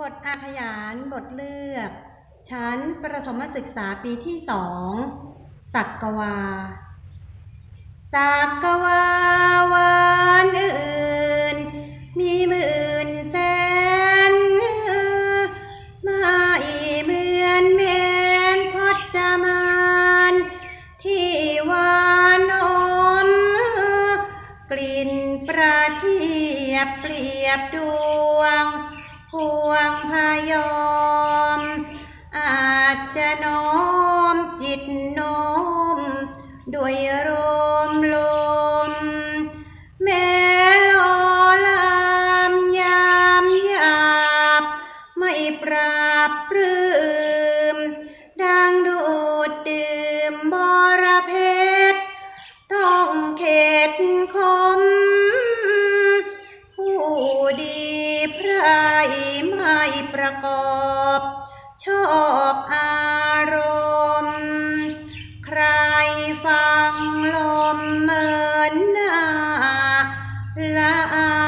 บทอาขยานบทเลือก ชั้นประถมศึกษาปีที่สองสักกวา สักกวาวานอื่น มีหมื่นแสนไม่เหมือนเมนพจมานที่วานอม กลิ่นประทียบเปรียบดวง ด้วยลมลม แม้ลอลามยามหยาบ ไม่ปราบปรื้มดังดูดดื่มบรเพชรต้องเข็ดคม ผู้ดีพรไม่ประกอบ ชอบอา ฟังลมเหมินน้าละอา